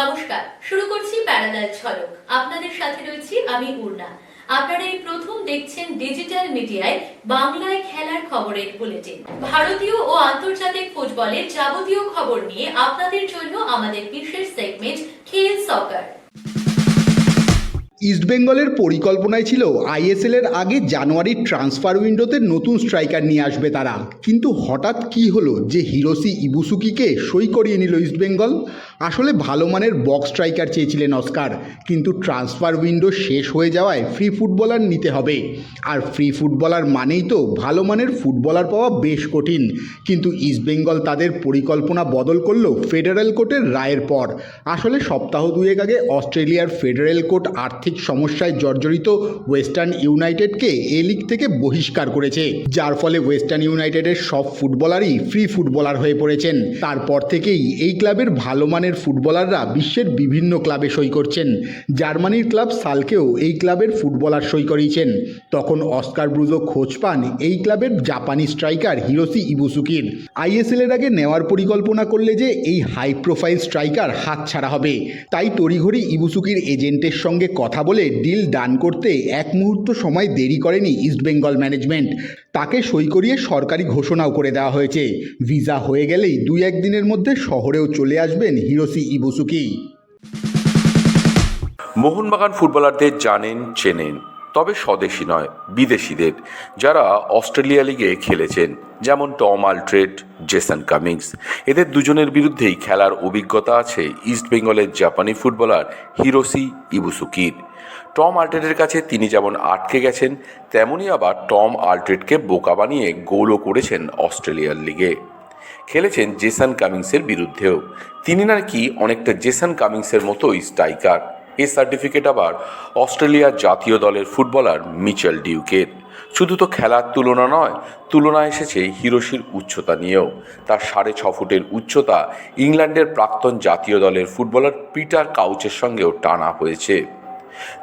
নমস্কার, শুরু করছি প্যারালাল ঝলক আপনাদের সাথে রয়েছি আমি পূর্ণা আপনারা এই প্রথম দেখছেন ডিজিটাল মিডিয়ায় বাংলায় খেলার খবরের বুলেটিন। ভারতীয় ও আন্তর্জাতিক ফুটবলের যাবতীয় খবর নিয়ে আপনাদের জন্য আমাদের বিশেষ সেগমেন্ট খেল সকার ইস্টবেঙ্গলের পরিকল্পনায় ছিল আইএসএল এর আগে জানুয়ারির ট্রান্সফার উইন্ডোতে নতুন স্ট্রাইকার নিয়ে আসবে তারা। কিন্তু হঠাৎ কি হলো যে হিরোসি ইবুসুকিকে সই করিয়ে নিল ইস্টবেঙ্গল আসলে ভালো মানের বক্স স্ট্রাইকার চেয়েছিলেন অস্কার, কিন্তু ট্রান্সফার উইন্ডো শেষ হয়ে যাওয়ায় ফ্রি ফুটবলার নিতে হবে। আর ফ্রি ফুটবলার মানেই তো ভালো মানের ফুটবলার পাওয়া বেশ কঠিন। কিন্তু ইস্টবেঙ্গল তাদের পরিকল্পনা বদল করল ফেডারেল কোর্টের রায়ের পর। আসলে সপ্তাহ দুয়েক আগে অস্ট্রেলিয়ার ফেডারেল কোর্ট আর্থিক সমস্যায় জর্জরিত ওয়েস্টার্ন ইউনাইটেডকে এ লিগ থেকে বহিষ্কার করেছে, যার ফলে ওয়েস্টার্ন ইউনাইটেডের সব ফুটবলারই ফ্রি ফুটবলার হয়ে পড়েছেন। তারপর থেকেই এই ক্লাবের ভালো মানের ফুটবলাররা বিশ্বের বিভিন্ন ক্লাবে সই করছেন। জার্মানির ক্লাব সালকেও এই ক্লাবের ফুটবলার সই করিয়েছেন। তখন অস্কার ব্রুজো খোঁজ পান এই ক্লাবের জাপানি স্ট্রাইকার হিরোসি ইবুসুকির। আইএসএল এর আগে নেওয়ার পরিকল্পনা করলে যে এই হাই প্রোফাইল স্ট্রাইকার হাতছাড়া হবে। তাই তড়িঘড়ি ইবুসুকির এজেন্টের সঙ্গে কথা বলে ডিল ডান করতে এক মুহূর্ত সময় দেরি করেনি ইস্টবেঙ্গল ম্যানেজমেন্ট। তাকে সই করিয়ে সরকারি ঘোষণাও করে দেওয়া হয়েছে। ভিসা হয়ে গেলেই দুই একদিনের মধ্যে শহরেও চলে আসবেন হিরোসি ইবুসুকি। মোহনবাগান ফুটবলারদের জানেন, চেনেন, তবে স্বদেশি নয়, বিদেশিদের, যারা অস্ট্রেলিয়া লিগে খেলেছেন, যেমন টম আলট্রেড, জেসন কামিংস। এদের দুজনের বিরুদ্ধেই খেলার অভিজ্ঞতা আছে ইস্টবেঙ্গলের জাপানি ফুটবলার হিরোসি ইবুসুকির। টম আলট্রেডের কাছে তিনি যেমন আটকে গেছেন তেমনই আবার টম আলট্রেডকে বোকা বানিয়ে গোলও করেছেন অস্ট্রেলিয়ার লিগে। খেলেছেন জেসন কামিংসের বিরুদ্ধেও। তিনি নাকি অনেকটা জেসন কামিংসের মতোই স্ট্রাইকার। এ সার্টিফিকেট আবার অস্ট্রেলিয়ার জাতীয় দলের ফুটবলার মিচেল ডিউকের। শুধু তো খেলার তুলনা নয় তুলনা এসেছে হিরোশির উচ্চতা নিয়েও। তার সাড়ে ছ ফুটের উচ্চতা ইংল্যান্ডের প্রাক্তন জাতীয় দলের ফুটবলার পিটার কাউচের সঙ্গেও টানা হয়েছে।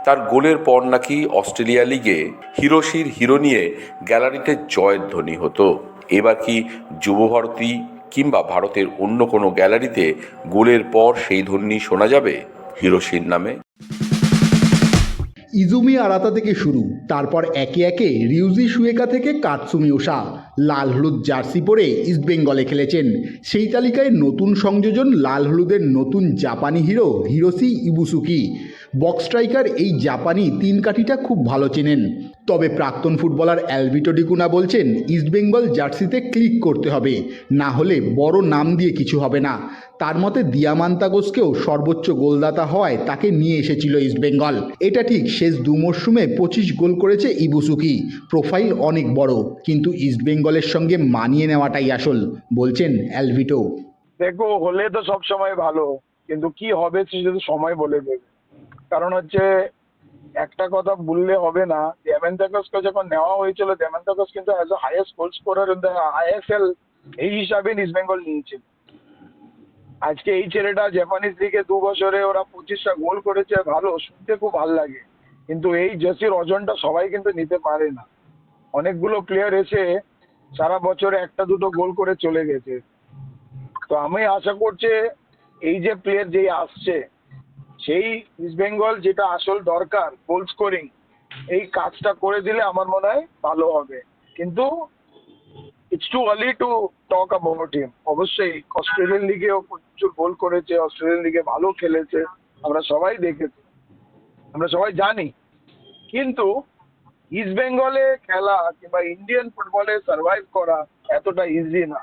তার গোলের পর নাকি অস্ট্রেলিয়া লিগে হিরোশির হিরো নিয়ে গ্যালারিতে জয়ের ধ্বনি হতো। এবার কি যুবভারতী কিংবা ভারতের অন্য কোনো গ্যালারিতে গোলের পর সেই ধ্বনি শোনা যাবে? হিরোশির নামে। ইজুমি আরাতা থেকে শুরু, তারপর একে একে রিউজি সুয়েকা থেকে কাতসুমি ওষা লাল হলুদ জার্সি পরে ইস্টবেঙ্গলে খেলেছেন। সেই তালিকায় নতুন সংযোজন লাল হলুদের নতুন জাপানি hero Hiroshi Ibusuki. Box striker এই জাপানি তিন কাঠিটা খুব ভালো চেনেন। তবে প্রাক্তন ফুটবলার অ্যালবিটো ডিকুনা বলছেন ইস্টবেঙ্গল জার্সিতে ক্লিক করতে হবে, না হলে বড় নাম দিয়ে কিছু হবে না। তার মতে দিয়ামান্তাগোসকেও সর্বোচ্চ গোলদাতা হওয়ায় তাকে নিয়ে এসেছিল ইস্টবেঙ্গল এটা ঠিক, শেষ দু মরশুমে পঁচিশ গোল করেছে ইবুসুকি, প্রোফাইল অনেক বড়, কিন্তু ইস্টবেঙ্গলের সঙ্গে মানিয়ে নেওয়াটাই আসল, বলছেন অ্যালভিটো দেখো, হলে তো সব সময় ভালো, কিন্তু কি হবে সে শুধু সময় বলে দেবে। কারণ হচ্ছে একটা কথা বললে হবে না ড্যামেন্টাকসকে যখন নেওয়া হয়েছিল ড্যামেন্টাকস কিন্তু as a highest goal scorer in the ISL এই হিসাবে ইস্ট বেঙ্গল নিয়েছিল। আজকে এই ছেলেটা জাপানিজ লিগে দু বছরে ওরা পঁচিশটা গোল করেছে, ভালো, শুনতে খুব ভালো লাগে। কিন্তু এই জার্সির ওজনটা সবাই কিন্তু নিতে পারে না। অনেকগুলো প্লেয়ার এসে সারা বছরে একটা দুটো গোল করে চলে গেছে। তো আমি আশা করছি এই যে প্লেয়ার যেই আসছে সেই ইস্ট বেঙ্গল যেটা আসল দরকার গোল স্কোরিং এই কাজটা করে দিলে আমার মনে হয় ভালো হবে। কিন্তু it's too early to talk about him অবশ্যই অস্ট্রেলিয়ান লিগেও প্রচুর গোল করেছে অস্ট্রেলিয়ান লিগে ভালো খেলেছে, আমরা সবাই দেখেছি, আমরা সবাই জানি। কিন্তু ইস্ট বেঙ্গলে খেলা কিংবা ইন্ডিয়ান ফুটবলে সার্ভাইভ করা এতটা ইজি না।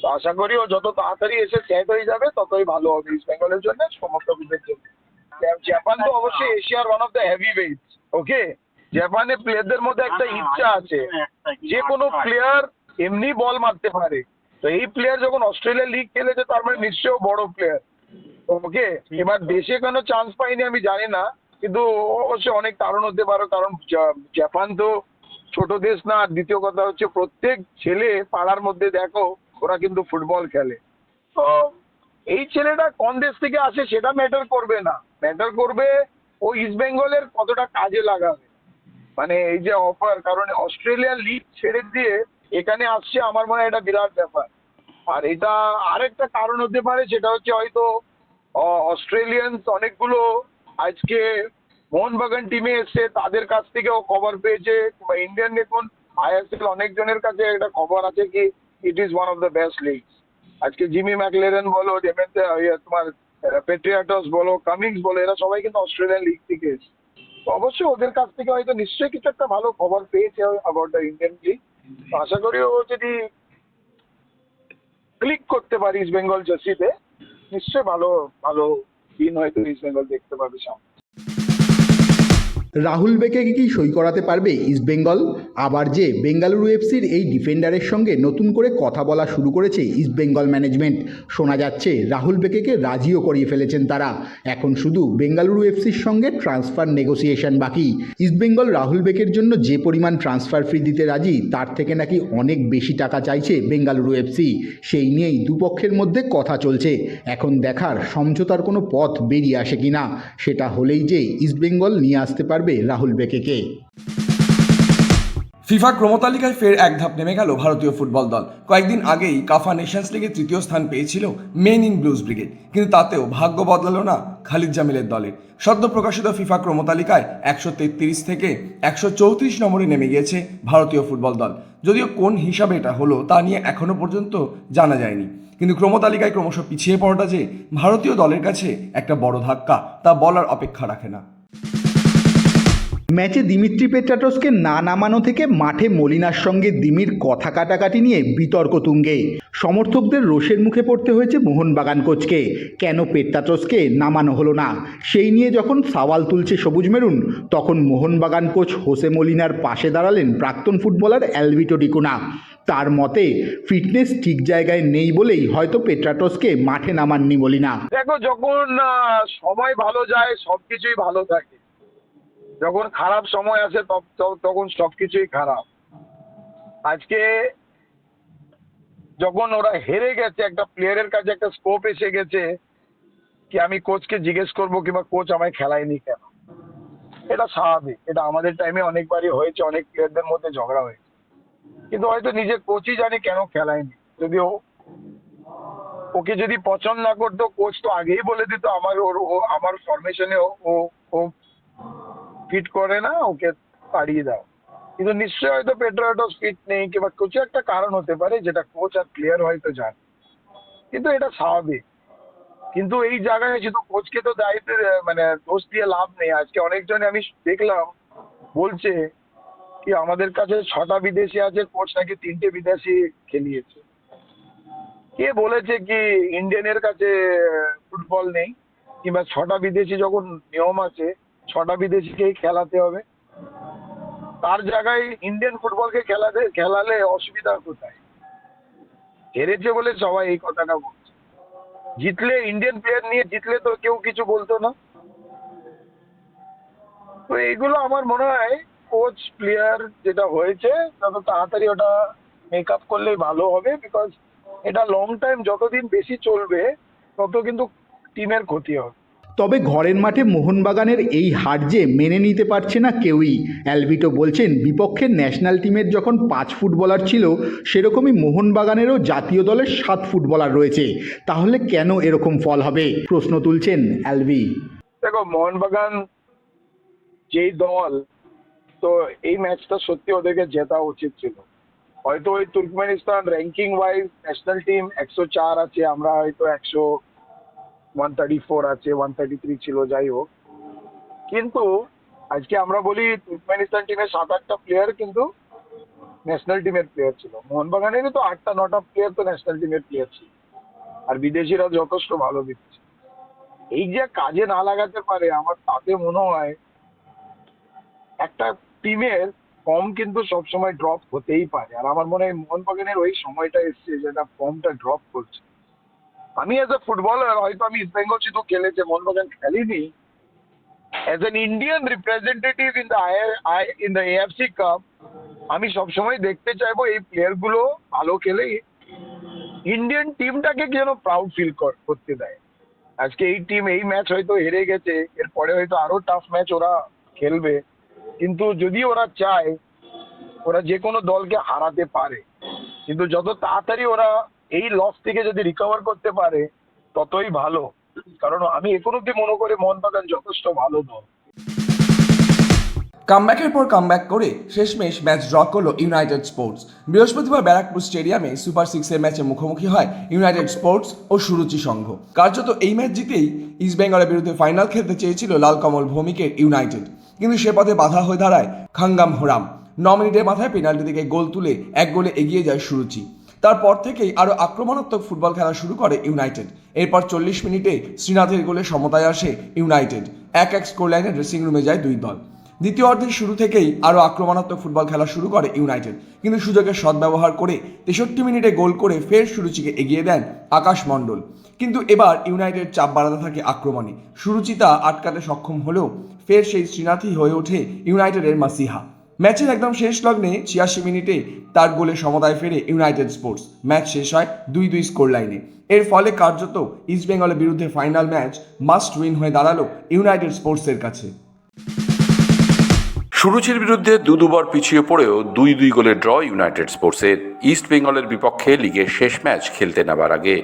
তো আশা করি ও যত তাড়াতাড়ি এসে সেট হয়ে যাবে, ততই ভালো হবে ইস্ট বেঙ্গলের জন্য সমস্ত কিছুর জন্য। জাপান তো অবশ্যই এশিয়ার one of the heavyweight okay জাপানে প্লেয়ারদের মধ্যে একটা ইচ্ছা আছে। যে কোনো প্লেয়ার এমনি বল মারতে পারে। তো এই প্লেয়ার যখন অস্ট্রেলিয়া লিগ খেলেছে তার মানে নিশ্চয়ই বড় প্লেয়ার ওকে এবার দেশে কেন চান্স পাইনি আমি জানি না কিন্তু অবশ্যই অনেক কারণ হতে পারে কারণ জাপান তো ছোট দেশ না। আর দ্বিতীয় কথা হচ্ছে প্রত্যেক ছেলে পাড়ার মধ্যে দেখো ওরা কিন্তু ফুটবল খেলে। তো এই ছেলেটা কোন দেশ থেকে আসে সেটা ম্যাটার করবে না। ম্যাটার করবে, ও ইস্ট বেঙ্গলের কতটা কাজে লাগাবে। মানে এই যে অফার কারণ অস্ট্রেলিয়ান লিগ ছেড়ে দিয়ে এখানে আসছে আমার মনে হয় এটা বিরাট ব্যাপার। আর এটা আরেকটা কারণ হতে পারে, সেটা হচ্ছে হয়তো অস্ট্রেলিয়ানস অনেকগুলো আজকে মোহনবাগান টিমে এসছে, তাদের কাছ থেকেও খবর পেয়েছে বা ইন্ডিয়ান দেখুন আইএসএল অনেকজনের কাছে একটা খবর আছে কি it is one of the best league আজকে জিমি ম্যাকলেরেন বলো ইয়ে তোমার পেট্রিয়াটস বলো কামিংস বলো, এরা সবাই কিন্তু অস্ট্রেলিয়ান লিগ থেকে এসছে। অবশ্যই ওদের কাছ থেকে হয়তো নিশ্চয়ই কিছু একটা ভালো খবর পেয়েছে অ্যাবাউট দ্য ইন্ডিয়ান লিগ আশা করি ও যদি ক্লিক করতে পারে ইস্ট বেঙ্গল জার্সিতে নিশ্চয়ই ভালো ভালো দিন হয়তো ইস্ট বেঙ্গল দেখতে পাবে সামনে। রাহুল বেকে কি সই করাতে পারবে ইস্টবেঙ্গল আবার যে বেঙ্গালুরু এফসির এই ডিফেন্ডারের সঙ্গে নতুন করে কথা বলা শুরু করেছে ইস্টবেঙ্গল ম্যানেজমেন্ট শোনা যাচ্ছে, রাহুল বেকেকে রাজিও করিয়ে ফেলেছেন তারা। এখন শুধু বেঙ্গালুরু এফসির সঙ্গে ট্রান্সফার নেগোসিয়েশন বাকি। ইস্টবেঙ্গল রাহুল বেকের জন্য যে পরিমাণ ট্রান্সফার ফি দিতে রাজি, তার থেকে নাকি অনেক বেশি টাকা চাইছে বেঙ্গালুরু এফসি সেই নিয়েই দুপক্ষের মধ্যে কথা চলছে। এখন দেখার সমঝোতার কোনো পথ বেরিয়ে আসে কিনা, সেটা হলেই যে ইস্টবেঙ্গল নিয়ে আসতে পারবে রাহুল বেকেকে ফিফা ক্রমতালিকায় ফের এক ধাপ নেমে গেল ভারতীয় ফুটবল দল। কয়েকদিন আগেই কাফা নেশনস লিগে তৃতীয় স্থান পেয়েছিল মেন ইন ব্লুজ ব্রিগেড। কিন্তু তাতেও ভাগ্য বদলালো না খালিদ জামিলের দলের। সদ্য প্রকাশিত ফিফা ক্রমতালিকায় একশো তেত্রিশ থেকে একশো চৌত্রিশ নম্বরে নেমে গিয়েছে ভারতীয় ফুটবল দল। যদিও কোন হিসাবে এটা হলো তা নিয়ে এখনও পর্যন্ত জানা যায়নি। কিন্তু ক্রমতালিকায় ক্রমশ পিছিয়ে পড়াটা যে ভারতীয় দলের কাছে একটা বড় ধাক্কা, তা বলার অপেক্ষা রাখে না। ম্যাচে দিমিত্রি পেট্রাটসকে না নামানো থেকে মাঠে মলিনার সঙ্গে দিমির কথা কাটাকাটি নিয়ে বিতর্ক তুঙ্গে। সমর্থকদের রোষের মুখে পড়তে হয়েছে মোহনবাগান কোচকে। কেন পেট্রাটসকে নামানো হলো না? সেই নিয়ে যখন সওয়াল তুলছে সবুজ মেরুন, তখন মোহনবাগান কোচ হোসে মলিনার পাশে দাঁড়ালেন প্রাক্তন ফুটবলার অ্যালভিটো ডিকোনা তার মতে, ফিটনেস ঠিক জায়গায় নেই বলেই হয়তো পেট্রাটসকে মাঠে নামাননি মলিনা। দেখো, যখন সময় ভালো যায়, সবকিছুই ভালো থাকে। যখন খারাপ সময় আসে তখ- তখ- তখন সবকিছুই খারাপ। আজকে যখন ওরা হেরে গেছে, একটা প্লেয়ারের কাছে একটা স্কোপ এসে গেছে কি আমি কোচকে জিজ্ঞেস করব কিংবা কোচ আমায় খেলায়নি কেন? এটা স্বাভাবিক। এটা আমাদের টাইমে অনেকবারই হয়েছে, অনেক প্লেয়ারদের মধ্যে ঝগড়া হয়েছে। কিন্তু হয়তো নিজে কোচই জানে কেন খেলায়নি। যদি ও ওকে যদি পছন্দ না করতো কোচ তো আগেই বলে দিত, আমার ওর, ও, আমার ফরমেশনে ও ও ফিট করে না, ওকে তাড়িয়ে দাও। কিন্তু নিশ্চয়ই হয়তো পেট্রোয়াটস ফিট নেই, কিংবা কিছু একটা কারণ হতে পারে, যেটা কোচ আর প্লেয়ার হয়তো জানে। কিন্তু এটা স্বাভাবিক। কিন্তু এই জায়গায় শুধু কোচকে তো দায়িত্ব মানে দোষ দিয়ে লাভ নেই। আজকে অনেকজন আমি দেখলাম, বলছে কি, আমাদের কাছে ছটা বিদেশি আছে কোচ নাকি তিনটে বিদেশি খেলিয়েছে। কে বলেছে কি ইন্ডিয়ানের কাছে ফুটবল নেই, কিংবা ছটা বিদেশি যখন নিয়ম আছে ছটা বিদেশিকেই খেলাতে হবে। তার জায়গায় ইন্ডিয়ান ফুটবলকে খেলাতে, খেলালে অসুবিধা কোথায়? হেরেছে বলে সবাই এই কথাটা বলছে। জিতলে ইন্ডিয়ান প্লেয়ার নিয়ে জিতলে তো কেউ কিছু বলতো না। তো এইগুলো আমার মনে হয় কোচ প্লেয়ার যেটা হয়েছে, তত তাড়াতাড়ি ওটা মেক আপ করলেই ভালো হবে বিকজ এটা লং টাইম যতদিন বেশি চলবে, তত কিন্তু টিমের ক্ষতি হবে। তবে ঘরের মাঠে মোহনবাগানের এই হার যে মেনে নিতে পারছে না কেউই। অ্যালভিটো বলছেন বিপক্ষের ন্যাশনাল টিমের যখন পাঁচ ফুটবলার ছিল, সেরকমই মোহনবাগানেরও জাতীয় দলের সাত ফুটবলার রয়েছে। তাহলে কেন এরকম ফল হবে? প্রশ্ন তুলছেন অ্যালভি। দেখো, মোহনবাগান যেই দল, তো এই ম্যাচটা সত্যি ওদেরকে জেতা উচিত ছিল। হয়তো ওই Turkmenistan ranking wise national team একশো চার আছে, আমরা হয়তো একশো আছে ছিল, যাই হোক। কিন্তু আজকে আমরা বলি তুর্কমেনিস্তান টিমের সাত আটটা প্লেয়ার কিন্তু ন্যাশনাল টিমের প্লেয়ার ছিল। মোহনবাগানেরই তো আটটা, নটা প্লেয়ার তো ন্যাশনাল টিমের প্লেয়ার ছিল। আর বিদেশিরা যথেষ্ট ভালো দিচ্ছে এই যে কাজে না লাগাতে পারে, আমার তাতে মনে হয় একটা টিমের ফর্ম কিন্তু সবসময় ড্রপ হতেই পারে। আর আমার মনে হয় মোহনবাগানের ওই সময়টা এসছে যেটা ফর্মটা ড্রপ করছে। আমি এজ এ ফুটবলার হয়তো আমি ইস্ট বেঙ্গল শুধু খেলেছে Mohun Bagan খেলিনি as an Indian representative in the I in the AFC cup আমি সবসময় দেখতে চাইব এই প্লেয়ারগুলো ভালো খেলে। ইন্ডিয়ান টিমটাকে যেন প্রাউড ফিল করতে দেয়। আজকে এই টিম এই ম্যাচ হয়তো হেরে গেছে, এরপরে হয়তো আরও টাফ ম্যাচ ওরা খেলবে। কিন্তু যদি ওরা চায়, ওরা যে কোনো দলকে হারাতে পারে, কিন্তু যত তাড়াতাড়ি ওরা এই লস থেকে যদি রিকভার করতে পারে, ততই ভালো। কারণ আমি এখন অব্দি মনে করি মোহনবাগান যথেষ্ট ভালো দল। কামব্যাকের পর কামব্যাক করে শেষমেশ ম্যাচ ড্র করল ইউনাইটেড স্পোর্টস বৃহস্পতিবার ব্যারাকপুর স্টেডিয়ামে সুপার সিক্সের ম্যাচে মুখোমুখি হয় ইউনাইটেড স্পোর্টস ও সুরুচি সংঘ। কার্যত এই ম্যাচ জিতেই ইস্টবেঙ্গলের বিরুদ্ধে ফাইনাল খেলতে চেয়েছিল লাল কমল ভৌমিকের ইউনাইটেড কিন্তু সে পথে বাধা হয়ে দাঁড়ায় খাঙ্গাম হোরাম। ন মিনিটের মাথায় পেনাল্টি থেকে গোল তুলে এক গোলে এগিয়ে যায় সুরুচি। তারপর থেকেই আরও আক্রমণাত্মক ফুটবল খেলা শুরু করে ইউনাইটেড। এরপর চল্লিশ মিনিটে শ্রীনাথের গোলে সমতায় আসে ইউনাইটেড। এক এক স্কোর লাইনে ড্রেসিং রুমে যায় দুই দল। দ্বিতীয় অর্ধের শুরু থেকেই আরও আক্রমণাত্মক ফুটবল খেলা শুরু করে ইউনাইটেড। কিন্তু সুযোগের সদ্ব্যবহার করে তেষট্টি মিনিটে গোল করে ফের সুরুচিকে এগিয়ে দেন আকাশ মণ্ডল। কিন্তু এবার ইউনাইটেড চাপ বাড়াতে থাকে আক্রমণে। সুরুচিতা আটকাতে সক্ষম হলেও ফের সেই শ্রীনাথই হয়ে ওঠে ইউনাইটেডের মাসিহা। ম্যাচের একদম শেষ লগ্নে ছিয়াশি মিনিটে তার গোলে সমতায় ফেরে ইউনাইটেড স্পোর্টস। ম্যাচ শেষ হয় দুই দুই স্কোর লাইনে এর ফলে কার্যত ইস্টবেঙ্গলের বিরুদ্ধে ফাইনাল ম্যাচ মাস্ট উইন হয়ে দাঁড়াল ইউনাইটেড স্পোর্টসের কাছে। সুরুচির বিরুদ্ধে দু দুবার পিছিয়ে পড়েও দুই দুই গোলে ড্র ইউনাইটেড স্পোর্টসের ইস্ট বেঙ্গলের বিপক্ষে লিগের শেষ ম্যাচ খেলতে নেবার আগে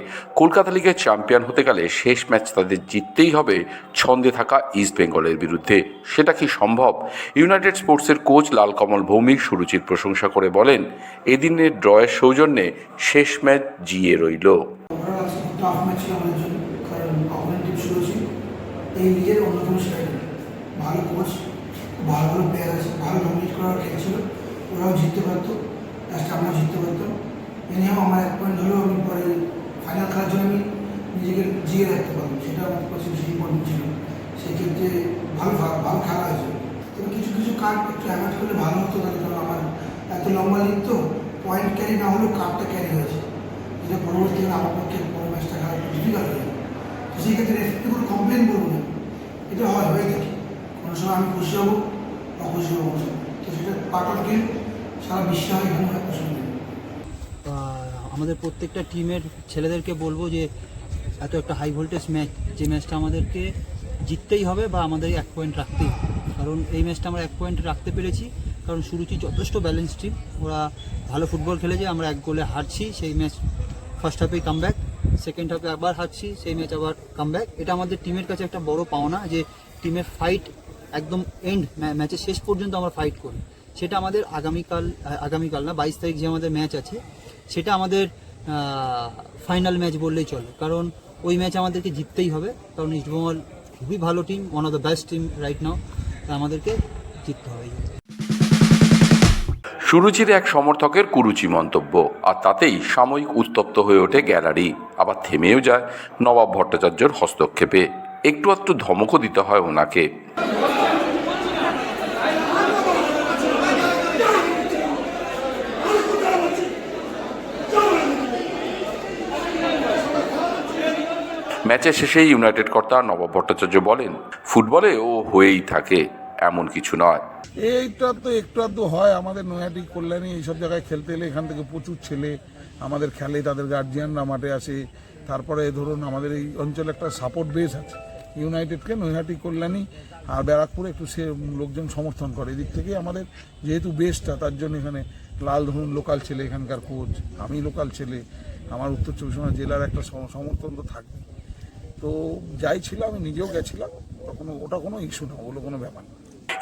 কলকাতা লিগের চ্যাম্পিয়ন হতে গেলে শেষ ম্যাচ তাদের জিততেই হবে ছন্দে থাকা ইস্ট বেঙ্গলের বিরুদ্ধে। সেটা কি সম্ভব? ইউনাইটেড স্পোর্টসের কোচ লালকমল ভৌমিক সুরুচির প্রশংসা করে বলেন, এদিনের ড্রয়ের সৌজন্যে শেষ ম্যাচ জিয়ে রইল। ওভারঅল আজকে খুব টাফ ম্যাচ ছিল আমাদের জন্য কারণ অপোনেন্ট টিম শুরু ছিল এই লিগের অন্যতম স্ট্রাইকার ভালো কোচ ভালো প্লেয়ার আছে ভালো ডমিনেট করার খেলছিল, ওরাও জিততে পারতো লাস্টে আমরাও জিততে পারতাম। এনিহাও আমার এক পয়েন্ট হলেও আমি পরে ফাইনাল খেলার জন্য আমি নিজেকে জিয়ে রাখতে পারব সেটা আমার কাছে বেশি ইম্পর্টেন্ট ছিল। সেক্ষেত্রে ভালো ভালো খেলা হয়েছিল। তবে কিছু কিছু কার্ড একটু অ্যাভয়েড করলে ভালো হতো, তাহলে কারণ আমার এত লম্বা লিগ তো পয়েন্ট ক্যারি না হলেও কার্ডটা ক্যারি হয়েছে। যেটা পরবর্তীকালে আমার পক্ষে বড় ম্যাচটা খেলা ডিফিকাল্ট হয়ে তো সেই ক্ষেত্রে রেফারিকে কমপ্লেন করব না। এটা হয়, হয়ে থাকে। কোনো সময় আমি খুশি হব তো সেটা সারা এখানে হয় আমাদের প্রত্যেকটা টিমের ছেলেদেরকে বলব যে, এত একটা হাই ভোল্টেজ ম্যাচ যে ম্যাচটা আমাদেরকে জিততেই হবে বা আমাদের এক পয়েন্ট রাখতেই। কারণ এই ম্যাচটা আমরা এক পয়েন্ট রাখতে পেরেছি, কারণ শুরুচি যথেষ্ট ব্যালেন্স টিম ওরা ভালো ফুটবল খেলেছে, আমরা এক গোলে হারছি, সেই ম্যাচ ফার্স্ট হাফেই কাম ব্যাক সেকেন্ড হাফে আবার হারছি, সেই ম্যাচ আবার কাম ব্যাক এটা আমাদের টিমের কাছে একটা বড় পাওনা যে টিমের ফাইট একদম এন্ড ম্যাচের শেষ পর্যন্ত আমরা ফাইট করি। সেটা আমাদের আগামীকাল আগামীকাল না, বাইশ তারিখ যে আমাদের ম্যাচ আছে, সেটা আমাদের ফাইনাল ম্যাচ বললেই চলে। কারণ ওই ম্যাচ আমাদেরকে জিততেই হবে। কারণ ইস্টবেঙ্গল খুবই ভালো team one of the best team right now আমাদেরকে জিততে হবে। সুরুচির এক সমর্থকের কুরুচি মন্তব্য, আর তাতেই সাময়িক উত্তপ্ত হয়ে ওঠে গ্যালারি। আবার থেমেও যায় নবাব ভট্টাচার্যর হস্তক্ষেপে। একটু একটু ধমকও দিতে হয় ওনাকে। ম্যাচের শেষে ইউনাইটেড কর্তা নবাব ভট্টাচার্য বলেন ফুটবলে ও হয়েই থাকে এমন কিছু নয়। এইটা তো একটু আধটু হয়, আমাদের নৈহাটি কল্যাণী এইসব জায়গায় খেলতে এলে এখান থেকে প্রচুর ছেলে, আমাদের খেলে তাদের গার্জিয়ানরা মাঠে আসে। তারপরে ধরুন আমাদের এই অঞ্চলে একটা সাপোর্ট বেস আছে, ইউনাইটেডকে নৈহাটি কল্যাণী আর ব্যারাকপুরে একটু সে লোকজন সমর্থন করে। এদিক থেকে আমাদের যেহেতু বেসটা তার জন্য এখানে লাল ধরুন লোকাল ছেলে, এখানকার কোচ আমি লোকাল ছেলে। আমার উত্তর চব্বিশ জেলার একটা সমর্থন তো থাকবে। তো যাই ছিল আমি নিজেও গেছিলাম। তখন ওটা কোনো ইস্যু না ওগুলো কোনো ব্যাপার না।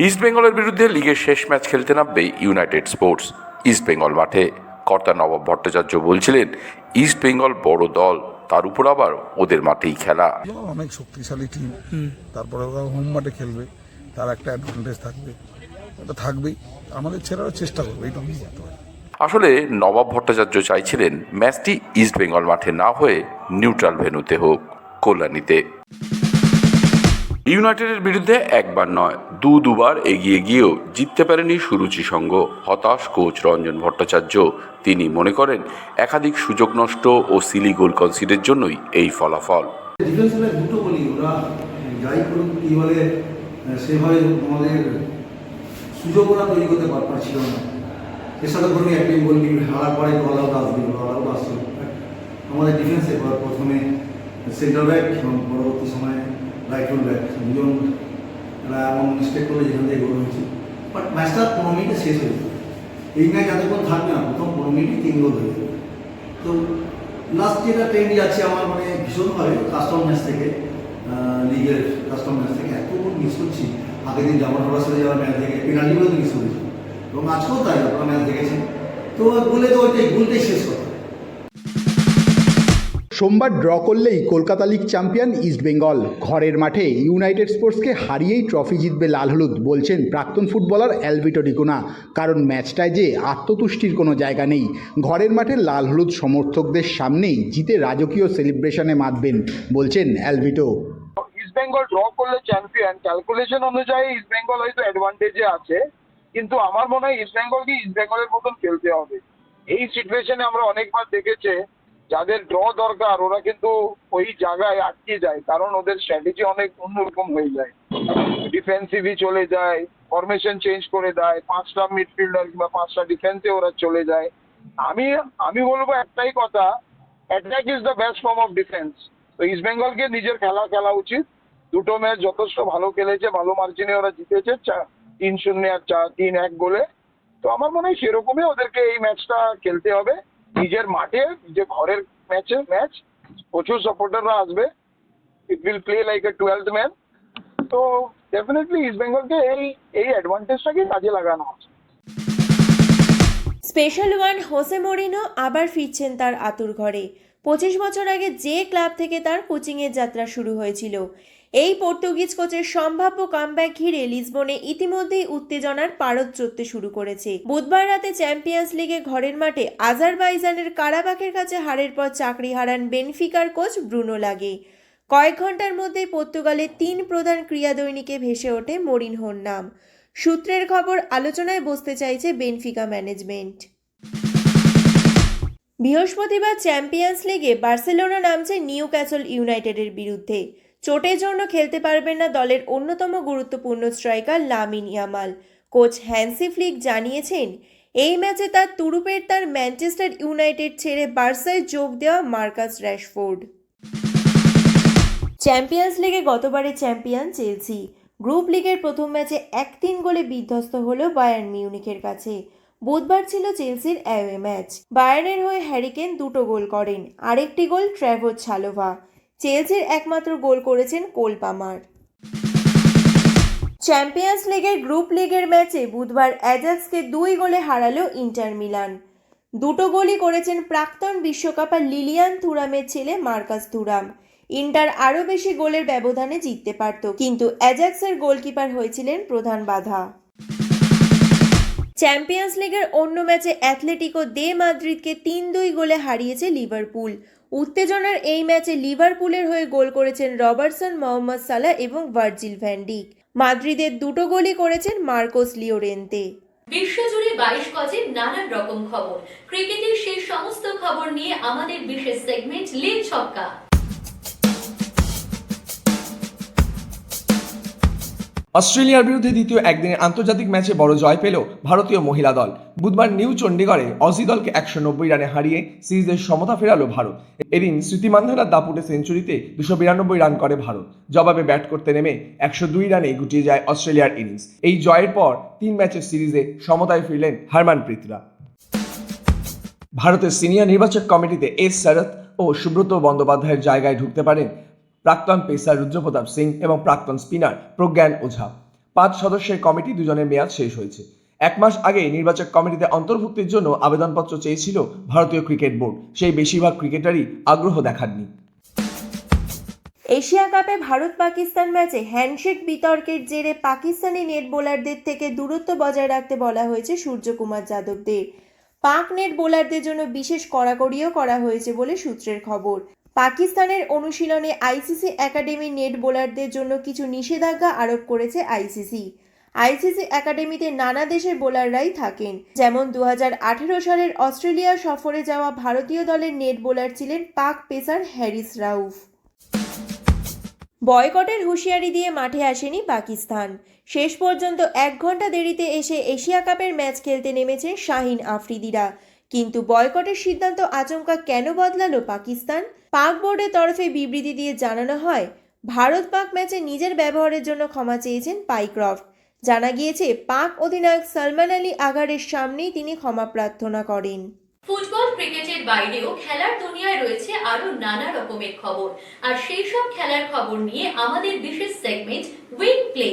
ইস্ট বেঙ্গলের বিরুদ্ধে লিগের শেষ ম্যাচ খেলতে নামবে ইউনাইটেড স্পোর্টস ইস্ট বেঙ্গল মাঠে কর্তা নবাব ভট্টাচার্য বলছিলেন ইস্ট বেঙ্গল বড় দল তার উপর আবার ওদের মাঠেই খেলা। অনেক শক্তিশালী টিম তারপরে ওরা হোম মাঠে খেলবে তার একটা অ্যাডভান্টেজ থাকবে। ওটা থাকবেই। আমাদের ছেলেরা চেষ্টা করবে এইটুকু করতে পারে। আসলে নবাব ভট্টাচার্য চাইছিলেন ম্যাচটি ইস্ট বেঙ্গল মাঠে না হয়ে নিউট্রাল ভেন্যুতে হোক। কল্যাণীতে। ইউনাইটেডের বিরুদ্ধে একবার নয়, দু দুবার এগিয়ে গিয়েও জিততে পারেনি সুরুচি সংঘ হতাশ কোচ রঞ্জন ভট্টাচার্য, তিনি মনে করেন একাধিক সুযোগ নষ্ট ও সিলি গোল কনসিডের জন্যই এই ফলাফল। সুযোগ ওরা তৈরি করতে পারছিল না। ধরুন একটি বললি হারার পরে গল গল আমাদের ডিফেন্সে প্রথমে সেন্টার ব্যাক এবং পরবর্তী সময়ে রাইট ফুল ব্যাক দুজন এমন মিস্টেক করলে যেখান থেকে গোল হয়েছে। বাট ম্যাচটা পনেরো মিনিটে শেষ হয়ে যাবে এই ম্যাচ এতক্ষণ থাকবে না, প্রথম পনেরো মিনিটে তিন গোল হয়ে যাবে। তো লাস্ট যেটা ট্রেন্ড যাচ্ছে আমার মানে ভীষণভাবে কাস্টম ম্যাচ থেকে লিগের কাস্টম ম্যাচ থেকে এত মিস করছি। আগের দিন জামান হবার সাথে যারা ম্যাচ দেখে পেনাল্টিগুলো মিস করেছি। এবং আজকেও তাই, আপনারা ম্যাচ দেখেছেন। তো বলে তো ওইটাই গোলটাই শেষ কথা। সোমবার ড্র করলেই কলকাতা লিগ চ্যাম্পিয়ন ইস্টবেঙ্গল ঘরের মাঠে ইউনাইটেড স্পোর্টসকে হারিয়েই ট্রফি জিতবে লাল হলুদ, বলছেন প্রাক্তন ফুটবলার অ্যালভিটো ডিকোনা কারণ ম্যাচটায় যে আত্মতুষ্টির কোনো জায়গা নেই, ঘরের মাঠে লাল হলুদ সমর্থকদের সামনেই জিতে রাজকীয় সেলিব্রেশনে মাতবেন, বলছেন অ্যালভিটো। ইস্ট বেঙ্গল ড্র করলে চ্যাম্পিয়ন, ক্যালকুলেশন অনুযায়ী ইস্ট বেঙ্গল হয়তো অ্যাডভান্টেজে আছে, কিন্তু আমার মনে হয় ইস্ট বেঙ্গলকে ইস্ট বেঙ্গলের মতন খেলতে হবে। এই সিচুয়েশনে আমরা অনেকবার দেখেছে যাদের ড্র দরকার, ওরা কিন্তু ওই জায়গায় আটকে যায়। কারণ ওদের স্ট্র্যাটেজি অনেক অন্যরকম হয়ে যায়। ডিফেন্সিভই চলে যায় ফরমেশন চেঞ্জ করে দেয়, পাঁচটা মিডফিল্ডার কিংবা পাঁচটা ডিফেন্সে ওরা চলে যায়। আমি আমি বলব একটাই কথা attack is the best form of defence তো ইস্ট বেঙ্গলকে নিজের খেলা খেলা উচিত। দুটো ম্যাচ যথেষ্ট ভালো খেলেছে, ভালো মার্জিনে ওরা জিতেছে তিন শূন্য আর চার, তিন এক গোলে। তো আমার মনে হয় সেরকমই ওদেরকে এই ম্যাচটা খেলতে হবে। নিজের মাঠে, নিজের ঘরের ম্যাচে ম্যাচ প্রচুর সাপোর্টাররা আসবে। It will play like a twelfth man তো ডেফিনেটলি ইস্ট বেঙ্গলকে এই এই অ্যাডভান্টেজটাকে কাজে লাগানো আছে। স্পেশাল ওয়ান হোসে মরিনো আবার ফিরছেন তার আতুর ঘরে। পঁচিশ বছর আগে যে ক্লাব থেকে তার কোচিংয়ের যাত্রা শুরু হয়েছিল এই পর্তুগিজ কোচের সম্ভাব্য কামব্যাক ঘিরে লিসবনে ইতিমধ্যেই উত্তেজনার পারদ চড়তে শুরু করেছে। বুধবার রাতে চ্যাম্পিয়ন্স লিগে ঘরের মাঠে আজারবাইজানের কারাবাকের কাছে হারের পর চাকরি হারান বেনফিকার কোচ ব্রুনো লাগে। কয়েক ঘণ্টার মধ্যেই পর্তুগালের তিন প্রধান ক্রীড়া দৈনিকে ভেসে ওঠে মরিনহোর নাম। সূত্রের খবর, আলোচনায় বসতে চাইছে বেনফিকা ম্যানেজমেন্ট। বৃহস্পতিবার চ্যাম্পিয়ন্স লিগে বার্সেলোনা নামছে নিউ ক্যাসল ইউনাইটেডের বিরুদ্ধে। চোটের জন্য খেলতে পারবেন না দলের অন্যতম গুরুত্বপূর্ণ striker Lamine Yamal. Coach Hansi Flick জানিয়েছেন, এই ম্যাচে তার তুরুপের তার ম্যানচেস্টার ইউনাইটেড ছেড়ে বার্সায় যোগ দেওয়া মার্কাস র্যাশফোর্ড। চ্যাম্পিয়ন্স লিগে গতবারে চ্যাম্পিয়ন চেলসি। গ্রুপ লিগের প্রথম ম্যাচে এক তিন গোলে বিধ্বস্ত হলো বায়ার্ন মিউনিকের কাছে। বুধবার ছিল চেলসির অ্যাওয়ে ম্যাচ। বায়ার্নের হয়ে হ্যারিকেন দুটো গোল করেন, আরেকটি গোল ট্র্যাভোর ছালোভা। চেলসির একমাত্র গোল করেছেন কোল পামার চ্যাম্পিয়ন্স লিগের গ্রুপ লিগের ম্যাচে বুধবার অ্যাজাক্সকে দুই গোলে হারালো ইন্টার মিলান। দুটো গোলই করেছেন প্রাক্তন বিশ্বকাপার লিলিয়ান থুরামের ছেলে মার্কাস থুরাম। ইন্টার আরও বেশি গোলের ব্যবধানে জিততে পারত, কিন্তু অ্যাজাক্সের গোলকিপার হয়েছিলেন প্রধান বাধা। চ্যাম্পিয়ন্স লিগের অন্য ম্যাচে অ্যাথলেটিকো দে মাদ্রিদকে তিন দুই গোলে হারিয়েছে লিভারপুল। উত্তেজনার এই ম্যাচে লিভারপুলের হয়ে গোল করেছেন রবার্টসন, মোহাম্মদ সালা এবং ভার্জিল ভ্যান্ডিক মাদ্রিদের দুটো গোলই করেছেন মার্কোস লিওরেন্তে। বিশ্বজুড়ে বাইশ গজে নানান রকম খবর। ক্রিকেটের সেই সমস্ত খবর নিয়ে আমাদের বিশেষ সেগমেন্ট লিগ ছক্কা। অস্ট্রেলিয়ার বিরুদ্ধে দ্বিতীয় একদিনের আন্তর্জাতিক ম্যাচে বড় জয় পেল ভারতীয় মহিলা দল। বুধবার নিউ চণ্ডীগড়ে অজি দলকে একশো নব্বই রানে হারিয়ে সিরিজের সমতা ফেরালো ভারত। এদিন স্মৃতি মান্ধানার দাপুটে সেঞ্চুরিতে দুশো বিরানব্বই রান করে ভারত। জবাবে ব্যাট করতে নেমে একশো দুই রানে গুটিয়ে যায় অস্ট্রেলিয়ার ইনিংস। এই জয়ের পর তিন ম্যাচের সিরিজে সমতায় ফিরলেন হারমানপ্রীতরা। ভারতের সিনিয়র নির্বাচক কমিটিতে এস শরৎ ও সুব্রত বন্দ্যোপাধ্যায়ের জায়গায় ঢুকতে পারেন প্রাক্তন পেসার রুদ্রপ্রতাপ সিং এবং প্রাক্তন স্পিনার প্রজ্ঞান ওঝা। পাঁচ সদস্যের কমিটি দুজনের মেয়াদ শেষ হয়েছে। এক মাস আগে নির্বাচক কমিটিতে অন্তর্ভুক্তির জন্য আবেদনপত্র চেয়েছিল ভারতীয় ক্রিকেট বোর্ড। সেই বেশিরভাগ ক্রিকেটারই আগ্রহ দেখাননি। এশিয়া কাপে ভারত পাকিস্তান ম্যাচে হ্যান্ডশেক বিতর্কের জেরে পাকিস্তানি নেট বোলারদের থেকে দূরত্ব বজায় রাখতে বলা হয়েছে সূর্যকুমার যাদবদের। পাক নেট বোলারদের জন্য বিশেষ কড়াকড়িও করা হয়েছে বলে সূত্রের খবর। পাকিস্তানের অনুশীলনে আইসিসি একাডেমি নেট বোলারদের জন্য কিছু নিষেধাজ্ঞা আরোপ করেছে আইসিসি। আইসিসি একাডেমিতে নানা দেশের বোলাররাই থাকেন। যেমন দু হাজার আঠারো সালের অস্ট্রেলিয়া সফরে যাওয়া ভারতীয় দলের নেট বোলার ছিলেন পাক পেসার হ্যারিস রাউফ। বয়কটের হুঁশিয়ারি দিয়ে মাঠে আসেনি পাকিস্তান। শেষ পর্যন্ত এক ঘণ্টা দেরিতে এসে এশিয়া কাপের ম্যাচ খেলতে নেমেছেন শাহিন আফ্রিদিরা। কিন্তু বয়কটের সিদ্ধান্ত আচমকা কেন বদলালো পাকিস্তান? পাক বোর্ডের তরফে বিবৃতি দিয়ে জানানো হয়, ভারত পাক ম্যাচে নিজের ব্যবহারের জন্য ক্ষমা চেয়েছেন পাইক্রফট জানা গিয়েছে, পাক অধিনায়ক সালমান আলী আগারের সামনেই তিনি ক্ষমা প্রার্থনা করেন। ফুটবল, ক্রিকেটের বাইরেও খেলার দুনিয়ায় রয়েছে আরও নানা রকমের খবর। আর সেই সব খেলার খবর নিয়ে আমাদের বিশেষ সেগমেন্ট উইন প্লে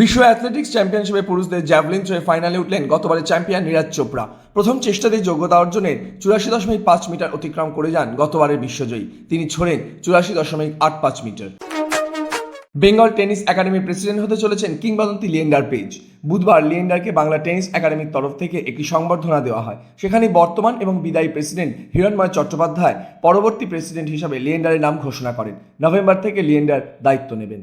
বিশ্ব অ্যাথলেটিক্স চ্যাম্পিয়নশিপে পুরুষদের জ্যাভলিন থ্রোয়ে ফাইনালে উঠলেন গতবারের চ্যাম্পিয়ন নীরাজ চোপড়া। প্রথম চেষ্টাতেই যোগ্যতা অর্জনের চুরাশি দশমিক পাঁচ মিটার অতিক্রম করে যান গতবারের বিশ্বজয়ী। তিনি ছোড়েন চুরাশি দশমিক আট পাঁচ মিটার। বেঙ্গল টেনিস একাডেমির প্রেসিডেন্ট হতে চলেছেন কিংবদন্তি লিয়েন্ডার পেজ। বুধবার লিয়েন্ডারকে বাংলা টেনিস একাডেমির তরফ থেকে একটি সংবর্ধনা দেওয়া হয়। সেখানে বর্তমান এবং বিদায়ী প্রেসিডেন্ট হিরণময় চট্টোপাধ্যায় পরবর্তী প্রেসিডেন্ট হিসাবে লিয়েন্ডারের নাম ঘোষণা করেন। নভেম্বর থেকে লিয়েন্ডার দায়িত্ব নেবেন।